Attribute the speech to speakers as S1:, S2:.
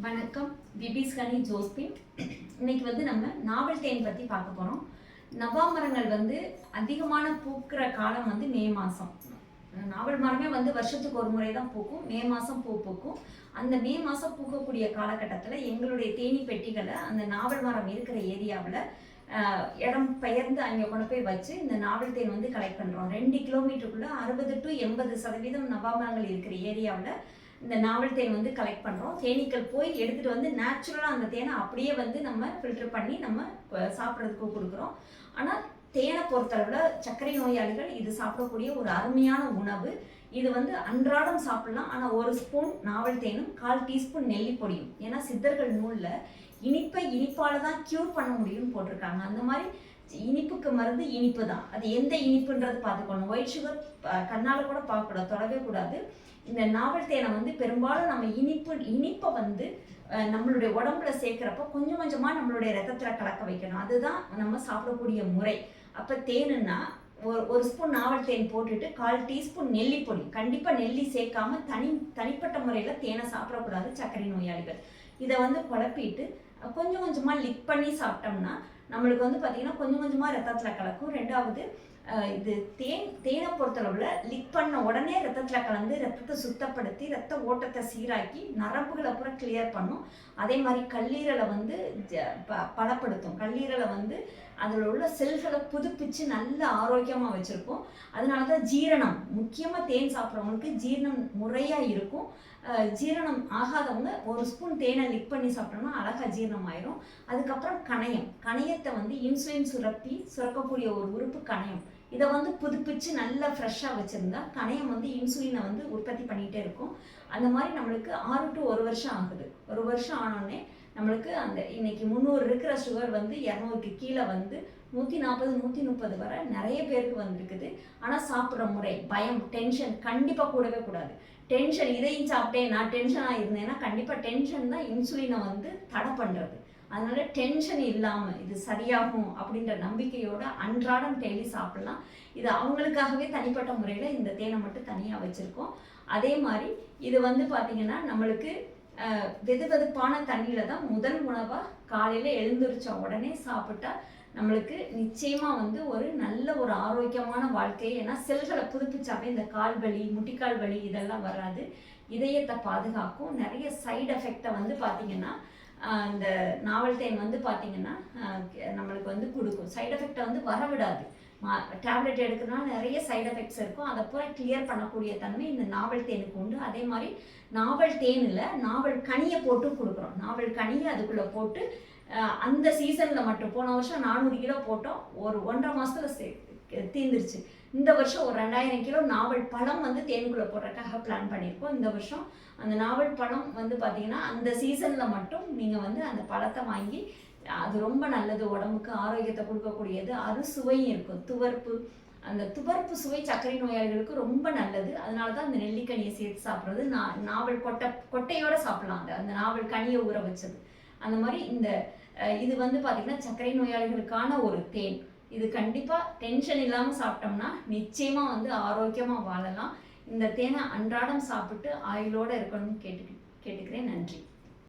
S1: வணக்கம். பிபிஸ் கனி ஜோஸ்பின். இன்னைக்கு வந்து நம்ம நாவல் தேன் பற்றி பார்க்க போகிறோம் நவாமரங்கள் வந்து அதிகமான பூக்கிற காலம் வந்து மே மாதம் நாவல் மரமே வந்து வருஷத்துக்கு ஒரு முறை தான் பூக்கும். மே மாதம் பூ பூக்கும். அந்த மே மாதம் பூக்கக்கூடிய காலகட்டத்தில் எங்களுடைய தேனி பெட்டிகளை அந்த நாவல் மரம் இருக்கிற ஏரியாவில் இடம் பெயர்ந்து அங்கே கொண்டு போய் வச்சு இந்த நாவல் தேன் வந்து கலெக்ட் பண்ணுறோம் ரெண்டு கிலோமீட்டருக்குள்ளே அறுபது டு எண்பது சதவீதம் நவாமரங்கள் இருக்கிற ஏரியாவில் இந்த நாவல் தேன் வந்து கலெக்ட் பண்ணுறோம் தேனீக்கள் போய் எடுத்துகிட்டு வந்து நேச்சுரலாக அந்த தேனை அப்படியே வந்து நம்ம ஃபில்டர் பண்ணி நம்ம சாப்பிட்றதுக்கு கொடுக்குறோம். ஆனால் தேனை பொறுத்தளவில் சர்க்கரை நோயாளிகள் இது சாப்பிடக்கூடிய ஒரு அருமையான உணவு. இது வந்து அன்றாடம் சாப்பிடலாம். ஆனால் ஒரு ஸ்பூன் நாவல் தேனும் கால் டீஸ்பூன் நெல்லி பொடியும் ஏன்னா சித்தர்கள் நூலில் இனிப்பை இனிப்பால் தான் க்யூர் பண்ண முடியும்னு போட்டிருக்காங்க. அந்த மாதிரி இனிப்புக்கு மருந்து இனிப்பு தான். அது எந்த இனிப்புன்றது பார்த்துக்கணும். ஒயிட் சுகர் கண்ணால் கூட பார்க்கக்கூடாது தொடவே கூடாது. இந்த நாவல் தேனை வந்து பெரும்பாலும் நம்ம இனிப்பு இனிப்பை வந்து நம்மளுடைய உடம்புல சேர்க்குறப்ப கொஞ்சம் கொஞ்சமாக நம்மளுடைய ரத்தத்தில் கலக்க வைக்கணும். அதுதான் நம்ம சாப்பிடக்கூடிய முறை. அப்போ தேனுன்னா ஒரு ஒரு ஸ்பூன் நாவல் தேன் போட்டுட்டு கால் டீஸ்பூன் நெல்லி பொடி கண்டிப்பாக நெல்லி சேர்க்காம தனி தனிப்பட்ட முறையில் தேனை சாப்பிடக்கூடாது சர்க்கரை நோயாளிகள். இதை வந்து குழப்பிட்டு கொஞ்சம் கொஞ்சமாக லிக் பண்ணி சாப்பிட்டோம்னா நம்மளுக்கு வந்து பார்த்திங்கன்னா கொஞ்சம் கொஞ்சமாக ரத்தத்தில் கலக்கும். ரெண்டாவது இது தேன் தேனை பொறுத்தளவில் லிக் பண்ண உடனே ரத்தத்தில் கலந்து ரத்தத்தை சுத்தப்படுத்தி ரத்த ஓட்டத்தை சீராக்கி நரம்புகளை பூரா கிளியர் பண்ணும். அதே மாதிரி கல்லீரலை வந்து ஜ- ப- பலப்படுத்தும். கல்லீரலை வந்து அதில் உள்ள செல்களை புதுப்பிச்சு நல்ல ஆரோக்கியமாக வச்சுருக்கும். அதனால தான் ஜீரணம் முக்கியமாக தேன் சாப்பிட்றவங்களுக்கு ஜீரணம் முறையாக இருக்கும். ஜீரணம் ஆகாதவங்க ஒரு ஸ்பூன் தேனை லிக் பண்ணி சாப்பிட்டோம்னா அழகாக ஜீரணம் ஆயிரும் அதுக்கப்புறம் கணையம். கணையத்தை வந்து இன்சுலின் சுரப்பி சுரக்கக்கூடிய ஒரு உறுப்பு கணையம். இதை வந்து புதுப்பிச்சு நல்லா ஃப்ரெஷ்ஷாக வச்சுருந்தா கணையம் வந்து இன்சுலினை வந்து உற்பத்தி பண்ணிகிட்டே இருக்கும். அந்த மாதிரி நம்மளுக்கு ஆறு டு ஒரு வருஷம் ஆகுது. ஒரு வருஷம் ஆனோடனே நம்மளுக்கு அந்த இன்னைக்கு முந்நூறு இருக்கிற சுகர் வந்து இரநூறுக்கு கீழே வந்து நூற்றி நாற்பது நூற்றி முப்பது வரை நிறைய பேருக்கு வந்திருக்குது. ஆனால் சாப்பிட்ற முறை பயம் டென்ஷன் கண்டிப்பாக கூடவே கூடாது. டென்ஷன் இதையும் சாப்பிட்டேன் நான் டென்ஷனாக இருந்தேன்னா கண்டிப்பாக டென்ஷன் தான் இன்சுலினை வந்து தடை பண்ணுறது அதனால் டென்ஷன் இல்லாமல் இது சரியாகும் அப்படின்ற நம்பிக்கையோட அன்றாடம் டெய்லி சாப்பிட்லாம். இது அவங்களுக்காகவே தனிப்பட்ட முறையில் இந்த தேனை மட்டும் தனியாக வச்சுருக்கோம். அதே மாதிரி இது வந்து பார்த்திங்கன்னா நம்மளுக்கு வெதுவெதுப்பான வெது வெதுப்பான தண்ணியில் தான் முதல் உணவாக காலையில் எழுந்திரிச்ச உடனே சாப்பிட்டா நம்மளுக்கு நிச்சயமாக வந்து ஒரு நல்ல ஒரு ஆரோக்கியமான வாழ்க்கை ஏன்னா செல்களை புதுப்பிச்சாவே இந்த கால் வலி முட்டிக்கால் வலி இதெல்லாம் வராது. இதயத்தை பாதுகாக்கும். நிறைய சைடு எஃபெக்டை வந்து பார்த்திங்கன்னா இந்த நாவல் தேன் வந்து பார்த்தீங்கன்னா நம்மளுக்கு வந்து கொடுக்கும். சைடு எஃபெக்டை வந்து வரவிடாது. டேப்லெட் எடுக்கிறதுனால நிறைய சைடு எஃபெக்ட்ஸ் இருக்கும். அதை பூரா கிளியர் பண்ணக்கூடிய தன்மை இந்த நாவல் தேனுக்கு உண்டு. அதே மாதிரி நாவல் தேனில் நாவல் கனியை போட்டு கொடுக்குறோம். நாவல் கனியை அதுக்குள்ளே போட்டு அந்த சீசனில் மட்டும் போன வருஷம் நானூறு கிலோ போட்டோம். ஒரு ஒன்றரை மாதத்தில் தீர்ந்துருச்சு இந்த வருஷம் ஒரு ரெண்டாயிரம் கிலோ நாவல் பழம் வந்து தேனுக்குள்ளே போடுறதுக்காக பிளான் பண்ணியிருக்கோம். இந்த வருஷம் அந்த நாவல் பழம் வந்து பார்த்தீங்கன்னா அந்த சீசனில் மட்டும் நீங்கள் வந்து அந்த பழத்தை வாங்கி அது ரொம்ப நல்லது உடம்புக்கு ஆரோக்கியத்தை கொடுக்கக்கூடியது. அறுசுவையும் இருக்கும். துவர்ப்பு. அந்த துவர்ப்பு சுவை சர்க்கரை நோயாளிகளுக்கு ரொம்ப நல்லது. அதனால தான் அந்த நெல்லிக்கனியை சேர்த்து சாப்பிட்றது. நா நாவல் கொட்டை கொட்டையோட சாப்பிடலாம் அந்த அந்த நாவல் கனியை ஊற வச்சது. அந்த மாதிரி இந்த இது வந்து பார்த்திங்கன்னா சர்க்கரை நோயாளிகளுக்கான ஒரு தேன். இது கண்டிப்பாக டென்ஷன் இல்லாமல் சாப்பிட்டோம்னா நிச்சயமாக வந்து ஆரோக்கியமாக வாழலாம். இந்த தேனை அன்றாடம் சாப்பிட்டு ஆயுளோடு இருக்கணும்னு கேட்டு கேட்டுக்கிறேன். நன்றி.